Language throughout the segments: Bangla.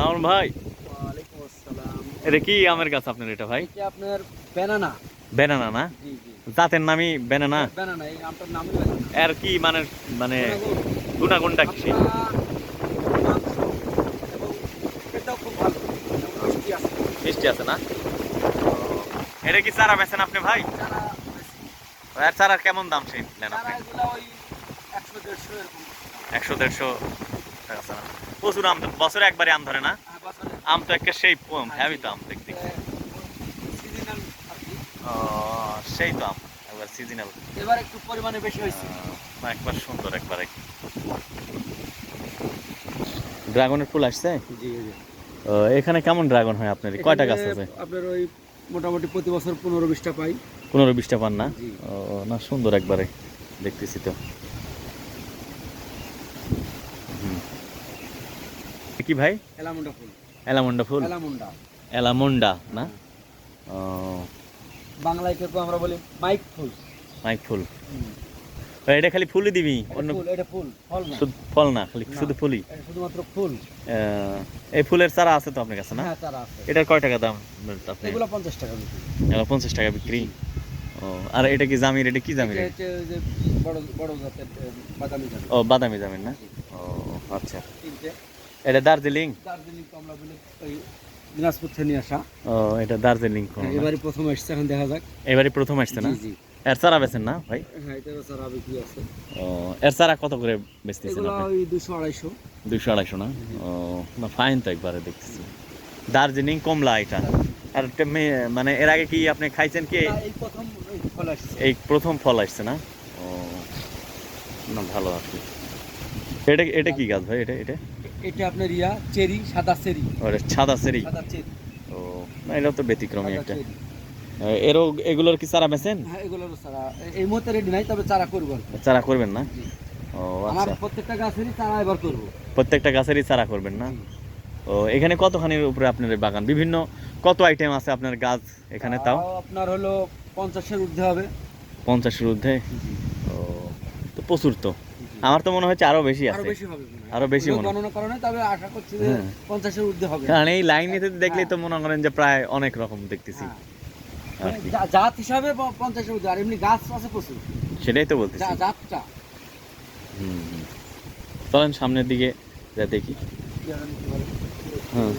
সাউন ভাই। এটা কি আমের গাছ আপনার এটা ভাই? আপনার ব্যানানা বেনানা না? জাতের নামই বেনানা ব্যানানা এর কি মানে মানে গুণাগুণটা কি? সেই? এটাও খুব ভালো। মিষ্টি আছে। না? এটা কি চারা বেছেন আপনি ভাই? চারা এর চারা কেমন দাম সেই নেন আপনি? একশো দেড়শো এরকম একশো দেড়শো টাকা চারা প্রচুর আম বছরে একবারে আম ধরে না? হ্যাঁ, আম তো একটা সেই হ্যাভি তো আম দেখতে। ও, সেই তো আম একবার সিজনাল এবার একটু পরিমাণে বেশি হয়েছে। একবার সুন্দর একবারে। ড্রাগনের ফুল আসছে? জি জি। এখানে কেমন ড্রাগন হয় আপনার? কয়টা গাছ আছে? আপনার ওই মোটামুটি প্রতি বছর পনেরো বিশটা পাই। পনেরো বিশটা পান না? না সুন্দর একবারে। দেখতেছি তো। কি ভাই? এলামুন্ডা ফুল। এলামন্ডা ফুল? এলামুন্ডা। এলামন্ডা না? ও। বাংলায় কেউ আমরা বলি মাইক ফুল। মাইক ফুল। এটা খালি ফুলই দিবি? অন্য ফুল এটা ফুল ফল না। শুধু ফল না খালি শুধু ফুলই? শুধুমাত্র ফুল। এই ফুলের চারা আছে তো আপনার কাছে না? হ্যাঁ চারা আছে। এটার কয় টাকা দাম আপনি? এগুলো টাকা বিক্রি। এগুলো টাকা বিক্রি। ও আর এটা কি জামির? এটা কি জামির? এটা যে বড় বড় জাতের বাদামি জাম ও বাদামি জামির না? ও আচ্ছা। এটা দার্জিলিং? দার্জিলিং কমলা বলে ওই দিনাজপুর থেকে নিয়ে আসা। ও এটা দার্জিলিং কোন? না? এবারে প্রথম আসছে এখন দেখা যাক। এবারে প্রথম আসছে না? জি এর চারা বেচেন না ভাই? হ্যাঁ এটারও চারা বিক্রি আছে। ও এর চারা কত করে বেচতেছেন আপনি? ওই দুশো আড়াইশো। দুইশো আড়াইশো না? ও না ফাইন তো একবারে দেখতেছি। দার্জিলিং কমলা এটা। আর মানে এর আগে কি আপনি খাইছেন কি? এই প্রথম ফল আসছে। এই প্রথম ফল আসছে না? ও না ভালো আর কি এটা এটা কি গাছ ভাই? এটা এটা? এটা আপনার ইয়া চেরি সাদা চেরি। সাদা সেরি সাদা চেরি। ও না এটা তো ব্যতিক্রমী একটা। এরও এগুলোর কি চারা বেচেন? হ্যাঁ এগুলোর চারা। এই মুহূর্তে রেডি নাই তবে চারা করব চারা করবেন না। ও আমার আচ্ছা। প্রত্যেকটা গাছেরই চারা এবার করব। প্রত্যেকটা গাছেরই চারা করবেন না? ও এখানে কতখানির উপরে আপনার বাগান? বিভিন্ন কত আইটেম আছে আপনার গাছ এখানে তাও? আপনার হলো পঞ্চাশের ঊর্ধ্বে হবে। পঞ্চাশের ঊর্ধ্বে? ও তো প্রচুর তো। আমার তো মনে হচ্ছে আরও বেশি আরও আছে। বেশি হবে আরও বেশি মনে হয়। গণনা করা তবে আশা করছি যে হ্যাঁ। পঞ্চাশের ঊর্ধ্বে হবে। কারণ এই লাইন নিতে দেখলেই তো মনে করেন যে প্রায় অনেক রকম দেখতেছি। হ্যাঁ। মানে জাত হিসাবে প- পঞ্চাশের ঊর্ধ্বে আর এমনি গাছ আছে প্রচুর। সেটাই তো বলতেছি। জাতটা। হুম। চলেন সামনের দিকে যা দেখি। হুম।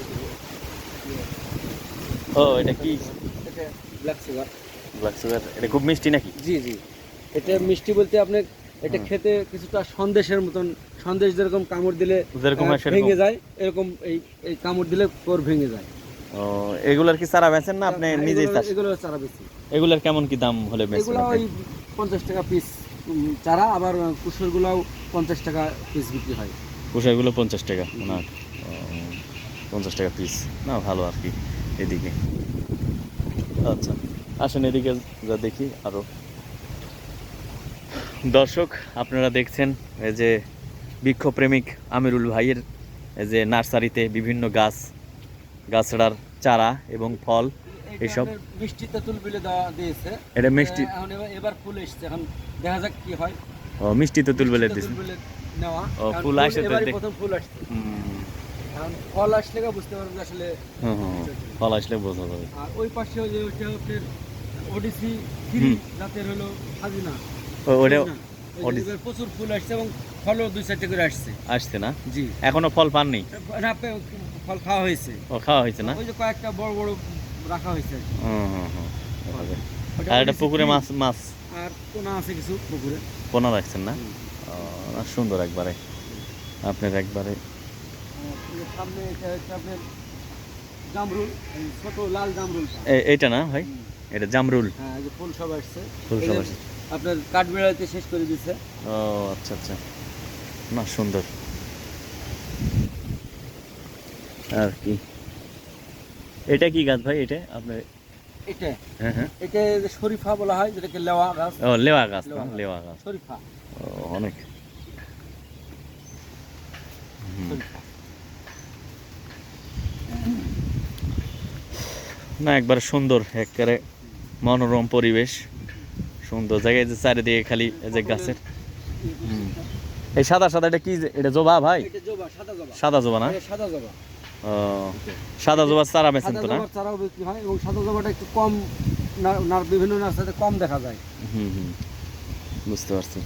ও এটা কি? ব্ল্যাক সুগার ব্ল্যাক সুগার এটা খুব মিষ্টি নাকি? জি জি। এটা মিষ্টি বলতে আপনি এটা খেতে কিছুটা সন্দেশের মতন সন্দেশ যেরকম কামড় দিলে ভেঙে যায় এরকম এই এই কামড় দিলে কোর ভেঙে যায়। ও এগুলার কি চারা বেচেন না আপনি নিজেই চাষ? এগুলো চারা বেশি এগুলার কেমন কি দাম হলে বেচেন এগুলো ওই পঞ্চাশ টাকা পিস চারা আবার কুসুরগুলোও পঞ্চাশ টাকা পিস বিক্রি হয়। পোশাকগুলো পঞ্চাশ টাকা না? পঞ্চাশ টাকা পিস না ভালো আর কি এদিকে। আচ্ছা আসেন এদিকে যা দেখি আরও। দর্শক আপনারা দেখছেন এই যে বৃক্ষপ্রেমিক আমিরুল ভাইয়ের এই যে নার্সারিতে বিভিন্ন গাছ গাছড়ার চারা এবং ফল? আপনার মিষ্টি তেঁতুল বিলে দিয়েছে। এটা মিষ্টি। এখন এবার- ফুল এসছে। এখন দেখা যাক কি হয়। ও মিষ্টি তেঁতুল বেলে নেওয়া। ও, ফুল আসে তো প্রথম ফুল আসছে। ফল আসলে বুঝতে পারবেন আসলে। ফল আসলে বোঝা যাবে। আর ওই পাশে ওই যে আপনার ওডিসি জাতের হলো সাজিনা। ও, ওটা প্রচুর ফুল আসছে এবং ফলও দুই চারটে করে আসছে। আসছে না? জি। এখনও ফল পাননি? না ফল খাওয়া হয়েছে। ও খাওয়া হয়েছে না? ওই যে কয়েকটা বড় বড় রাখা হয়েছে আর এটা পুকুরে মাছ মাছ? আর কোনা আছে কিছু পুকুরে। পোনা রাখছেন না। সুন্দর একবারে। আপনার একবারে। সামনে আপনার জামরুল ছোট লাল জামরুল এইটা না ভাই? এটা জামরুল। হ্যাঁ ফুল সব আসছে। ফুল সব আসছে। আপনার কাঠবেড়াতে শেষ করে দিচ্ছে ও আচ্ছা আচ্ছা। না সুন্দর। আর কি? এটা কি গাছ ভাই এটা? আপনার এটা। হ্যাঁ হ্যাঁ। এটা শরীফা বলা হয় যেটাকে লেওয়া গাছ। ও লেওয়া গাছ না লেওয়া গাছ। শরীফা। ও অনেক। না একবার সুন্দর একেবারে মনোরম পরিবেশ। সুন্দর জায়গায় যে চারিদিকে খালি এই যে গাছের। এই সাদা সাদা এটা কি যে- এটা জবা ভাই? এটা জবা সাদা জবা। সাদা জবা না? সাদা জবা। ও, সাদা জবার চারা বেছেন তো না? চারাও বিক্রি হয় এবং সাদা জবাটা একটু কম না- বিভিন্ন নার্সারিতে কম দেখা যায়। হুম হুম। বুঝতে পারছি।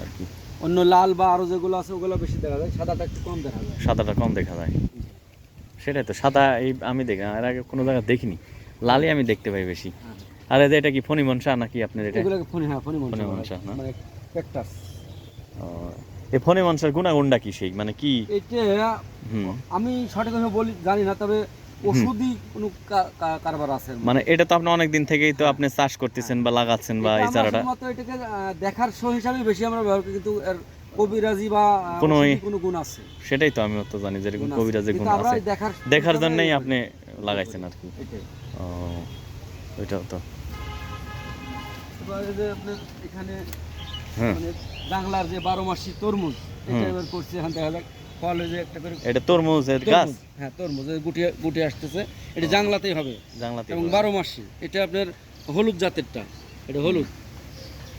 আর কি? অন্য লাল বা আরও যেগুলো আছে ওগুলো বেশি দেখা যায়। সাদাটা একটু কম দেখা যায়। সাদাটা কম দেখা যায়। সেটাই তো সাদা এই আমি দেখি এর আগে কোনো জায়গায় দেখিনি। লালই আমি দেখতে পাই বেশি। হ্যাঁ। আর এই যে এটা কি ফণি মনসা নাকি আপনার এটা? এগুলোকে ফোনে হ্যাঁ ফোনে ফণি মনসা মনসা না? মানে ক্যাকটাস এই ফণি মনসার গুণাগুণটা কি সেই? মানে কি? এটা আমি সঠিকভাবে বলি জানি না তবে ওষুধই কোনো কারবার আছে। মানে এটা তো আপনি অনেক দিন থেকেই তো আপনি চাষ করতেছেন বা লাগাচ্ছেন বা এই আমরা চারাটা। এটাকে দেখার শো হিসাবে বেশি আমরা ব্যবহার করি কিন্তু এর কবিরাজি বা কোনো কোনো গুণ আছে। সেটাই তো আমি তো জানি যে এরকম গুণ আছে। গুণ আছে। দেখার দেখার জন্যই আপনি লাগাইছেন আর কি। ও ওইটাও তো। যে আপনার এখানে হ্যাঁ। মানে বাংলার যে বারো মাসি তরমুজ এটা এবার করছে এখান দেখা যাক ফল এই একটা করে এটা তরমুজের গাছ? হ্যাঁ তরমুজ এই গুটিয়ে গুটিয়ে আসতেছে। এটা জাংলাতেই হবে। জাংলাতে এবং বারো মাসি এটা আপনার হলুদ জাতেরটা এটা হলুদ।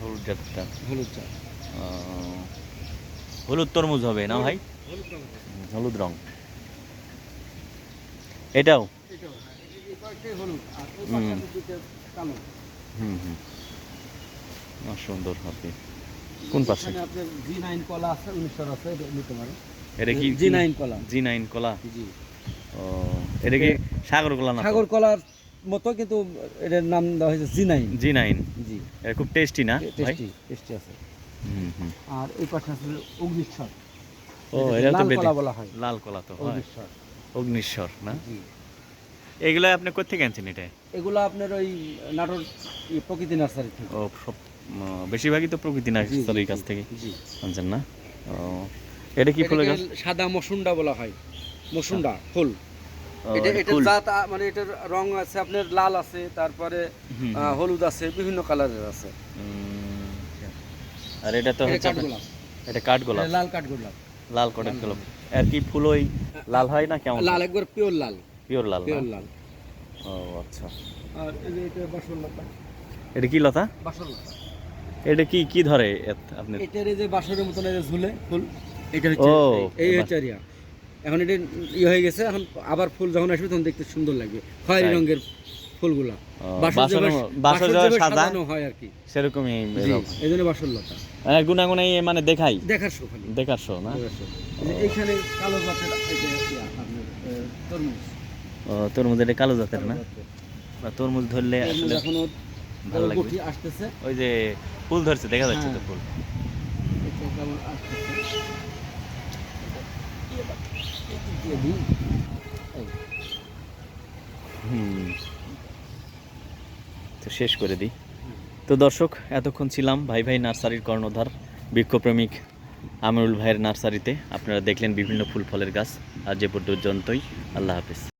হলুদ জাতটা হলুদ জাত। হলুদ তরমুজ হবে না ভাই? হলুদ রং। এটাও? এটাও, হ্যাঁ, হলুদ আর। কালো। হুম হুম। সুন্দর আপনি। কোন পাশে? জি নাইন কলা আছে উনিশশো আছে নিতে পারেন। এটা কি? জি নাইন কলা। জি নাইন কলা? জি। ও এটা কি সাগর কলা না? সাগর কলার মতো কিন্তু এটার নাম দেওয়া হয়েছে জি নাইন জি নাইন জি। এটা খুব টেস্টি না টেস্টি টেস্টি আছে। হুম হুম। আর এই পাশে আছে অগ্নিশ্বর। ও এটা তো কলা বলা হয়। লাল কলা তো অগ্নিশ্বর। অগ্নিশ্বর না? জি। এগুলো আপনি কোথেকে আনছেন এটা? এগুলো আপনার ওই নাটোর প্রকৃতি নার্সারি থেকে। ও বেশিরভাগই তো প্রকৃতি নার্সারির কাছ থেকে। আনছেন না? ও এটা কি ফুলের গাছ? সাদা মসুন্ডা বলা হয়। মসুন্ডা ফুল। এটা এটা এটা জাত মানে এটার রং আছে আপনার লাল আছে তারপরে হলুদ আছে বিভিন্ন কালারের আছে। আর এটা তো হচ্ছে এটা এটা লাল গোলাপ। আর কি ফুল ওই লাল হয় না কেমন? লাল একবার পিওর লাল। পিওর লাল পিওর লাল। ও আচ্ছা। আর এটা বাসর লতা এটা কি লতা? এটা কি কি ধরে আপনার এটার যে বাসরের মতন এই যে ঝুলে ফুল এটা হচ্ছে এই- হচ্ছে এরিয়া এখন এটা ইয়ে হয়ে গেছে এখন আবার ফুল যখন আসবে তখন দেখতে সুন্দর লাগবে খয়েরি রঙের ফুলগুলা। সাজানো হয় আর কি। সেরকমই এই জন্য বাসর লতা। গুনাগুনাই মানে দেখাই? দেখার শো দেখার শো না? এইখানে কালো জাতের তরমুজ। ও তরমুজ এটা কালো জাতের না? বা তরমুজ ধরলে আসলে এখনও ভালো লাগবে। আসতেছে। ওই যে ফুল ধরছে দেখা যাচ্ছে তো হ্যাঁ। ফুল। হুম। তো শেষ করে দিই। তো দর্শক এতক্ষণ ছিলাম ভাই ভাই নার্সারির কর্ণধার বৃক্ষপ্রেমিক আমিরুল ভাইয়ের নার্সারিতে। আপনারা দেখলেন বিভিন্ন ফুল ফলের গাছ। আর যে পর্যন্তই। আল্লাহ হাফিজ।